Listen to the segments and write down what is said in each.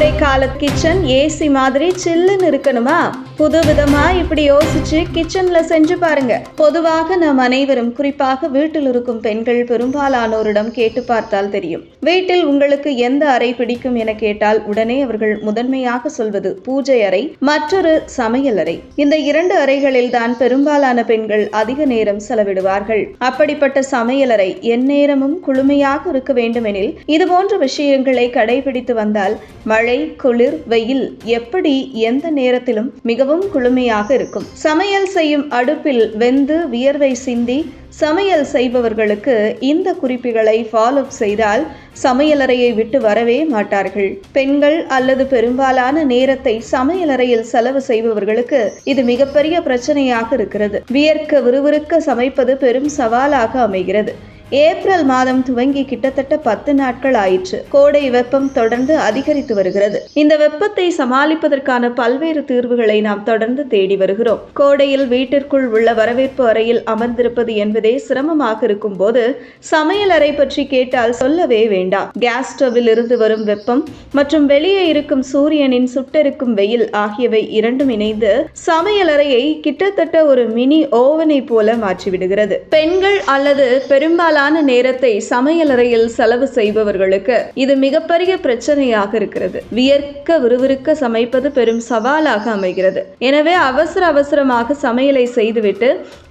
கோடை கால kitchen AC மாதிரி சில்லுன்னு இருக்கணுமா? புது விதமா இப்படி யோசிச்சு கிச்சன்ல செஞ்சு பாருங்க. பொதுவாக நம் அனைவரும் குறிப்பாக வீட்டில் இருக்கும் பெண்கள் பெரும்பாலானோரிடம் கேட்டு பார்த்தால் தெரியும். வீட்டில் உங்களுக்கு எந்த அறை பிடிக்கும் என கேட்டால் உடனே அவர்கள் முதன்மையாக சொல்வது பூஜை அறை மற்றொரு சமையல் அறை. இந்த இரண்டு அறைகளில் தான் பெரும்பாலான பெண்கள் அதிக நேரம் செலவிடுவார்கள். அப்படிப்பட்ட சமையலறை எந்நேரமும் குளுமையாக இருக்க வேண்டுமெனில் இதுபோன்ற விஷயங்களை கடைபிடித்து வந்தால் மழை குளிர் வெயில் எப்படி எந்த நேரத்திலும் மிகவும் குளுமையாக இருக்கும். சமையல் செய்யும் அடுப்பில் வெந்து வியர்வை சிந்தி சமையல் செய்பவர்களுக்கு இந்த குறிப்புகளை ஃபாலோ செய்தால் சமையலறையை விட்டு வரவே மாட்டார்கள். பெண்கள் அல்லது பெரும்பாலான நேரத்தை சமையலறையில் செலவு செய்பவர்களுக்கு இது மிகப்பெரிய பிரச்சனையாக இருக்கிறது. வியர்க்க விறுவிறுக்க சமைப்பது பெரும் சவாலாக அமைகிறது. ஏப்ரல் மாதம் துவங்கி கிட்டத்தட்ட பத்து நாட்கள் ஆயிற்று. கோடை வெப்பம் தொடர்ந்து அதிகரித்து வருகிறது. இந்த வெப்பத்தை சமாளிப்பதற்கான பல்வேறு தீர்வுகளை நாம் தொடர்ந்து தேடி வருகிறோம். கோடையில் வீட்டிற்குள் உள்ள வரவேற்பு அறையில் அமர்ந்திருப்பது என்பதே சிரமமாக இருக்கும் போது சமையல் அறை பற்றி கேட்டால் சொல்லவே வேண்டாம். கேஸ் ஸ்டவ்வில் இருந்து வரும் வெப்பம் மற்றும் வெளியே இருக்கும் சூரியனின் சுட்டெருக்கும் வெயில் ஆகியவை இரண்டும் இணைந்து சமையல் அறையை கிட்டத்தட்ட ஒரு மினி ஓவனை போல மாற்றிவிடுகிறது. பெண்கள் அல்லது பெரும்பாலான பெரும்பாலான நேரத்தை சமையலறையில் செலவு செய்பவர்களுக்கு இது மிகப்பெரிய பிரச்சனையாக இருக்கிறது. வியர்க்க விறுவிறுக்க சமைப்பது பெரும் சவாலாக அமைகிறது. எனவே அவசர அவசரமாக சமையலை செய்துவிட்டு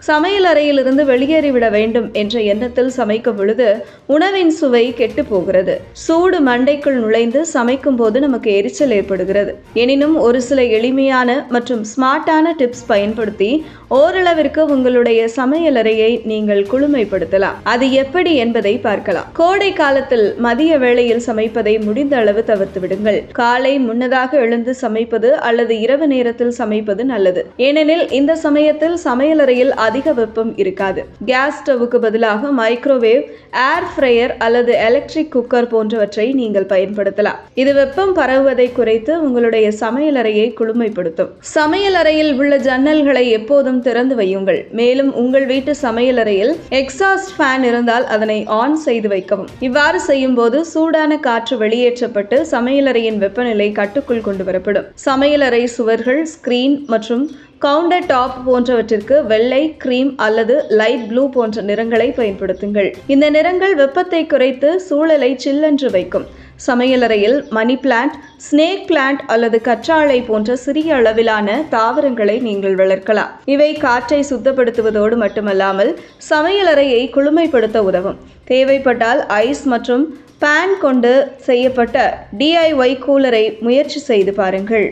சமையலறையிலிருந்து வெளியேறிவிட வேண்டும் என்ற எண்ணத்தில் சமைக்கும் பொழுது உணவின் சுவை கெட்டு போகிறது சூடு மண்டைக்குள் நுழைந்து சமைக்கும் போது நமக்கு எரிச்சல் ஏற்படுகிறது. எனினும் ஒரு சில எளிமையான மற்றும் ஸ்மார்ட்டான டிப்ஸ் பயன்படுத்தி ஓரளவிற்கு உங்களுடைய சமையலறையை நீங்கள் குளுமைப்படுத்தலாம். அது எப்படி என்பதை பார்க்கலாம். கோடை காலத்தில் மதிய வேளையில் சமைப்பதை முடிந்த அளவு தவிர்த்து விடுங்கள். காலை முன்னதாக எழுந்து சமைப்பது அல்லது இரவு நேரத்தில் சமைப்பது நல்லது. ஏனெனில் இந்த சமயத்தில் சமையலறையில் அதிக வெப்பம் இருக்காது. கேஸ் ஸ்டவ்வுக்கு பதிலாக மைக்ரோவேவ் ஏர் ஃப்ரையர் அல்லது எலக்ட்ரிக் குக்கர் போன்றவற்றை நீங்கள் பயன்படுத்தலாம். இது வெப்பம் பரவுவதை குறைத்து உங்களுடைய சமையலறையை குளுமைப்படுத்தும். சமையலறையில் உள்ள ஜன்னல்களை எப்போதும் எப்போதும் திறந்து வையுங்கள். மேலும் உங்கள் வீட்டு சமையலறையில் எக்ஸாஸ்ட் ஃபேன் இருந்தால் அதனை ஆன் செய்து வைக்கவும். இவ்வாறு செய்யும் போது சூடான காற்று வெளியேற்றப்பட்டு சமையலறையின் வெப்பநிலை கட்டுக்குள் கொண்டு வரப்படும். சமையலறை சுவர்கள் ஸ்கிரீன் மற்றும் கவுண்டர் டாப் போன்றவற்றிற்கு வெள்ளை கிரீம் அல்லது லைட் ப்ளூ போன்ற நிறங்களை பயன்படுத்துங்கள். இந்த நிறங்கள் வெப்பத்தை குறைத்து சூழலை சில்லென்று வைக்கும். சமையலறையில் மணி பிளான்ட் ஸ்னேக் பிளான்ட் அல்லது கற்றாழை போன்ற சிறிய அளவிலான தாவரங்களை நீங்கள் வளர்க்கலாம். இவை காற்றை சுத்தப்படுத்துவதோடு மட்டுமல்லாமல் சமையலறையை குளுமைப்படுத்த உதவும். தேவைப்பட்டால் ஐஸ் மற்றும் பேன் கொண்டு செய்யப்பட்ட டிஐஒய் கூலரை முயற்சி செய்து பாருங்கள்.